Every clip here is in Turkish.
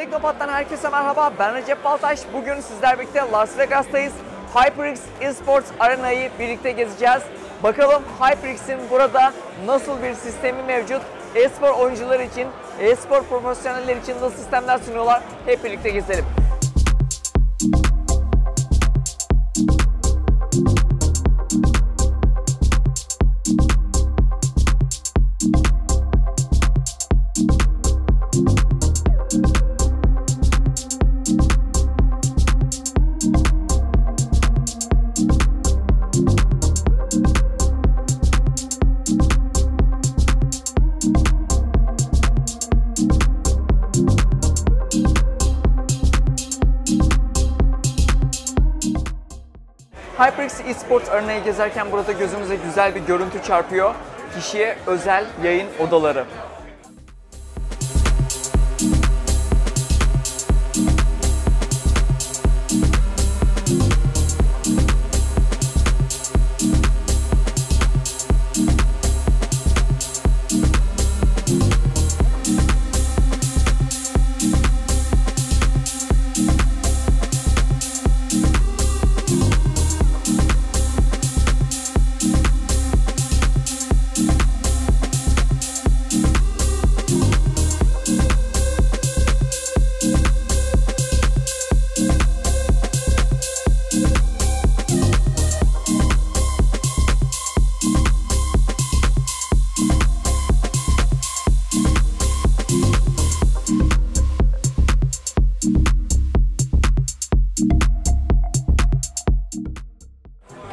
Teknopat'tan herkese merhaba. Ben Recep Baltaş. Bugün sizler birlikte Las Vegas'tayız. HyperX Esports Arena'yı birlikte gezeceğiz. Bakalım HyperX'in burada nasıl bir sistemi mevcut? Espor oyuncular için, espor profesyoneller için nasıl sistemler sunuyorlar? Hep birlikte gezelim. HyperX Esports Arena'yı gezerken burada gözümüze güzel bir görüntü çarpıyor. Kişiye özel yayın odaları.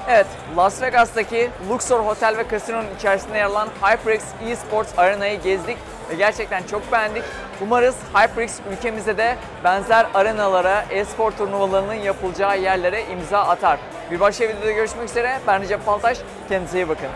Evet, Las Vegas'taki Luxor Hotel ve Casino'nun içerisinde yer alan HyperX Esports Arena'yı gezdik ve gerçekten çok beğendik. Umarız HyperX ülkemizde de benzer arenalara, e-spor turnuvalarının yapılacağı yerlere imza atar. Bir başka videoda görüşmek üzere. Ben Recep Paltaş. Kendinize iyi bakın.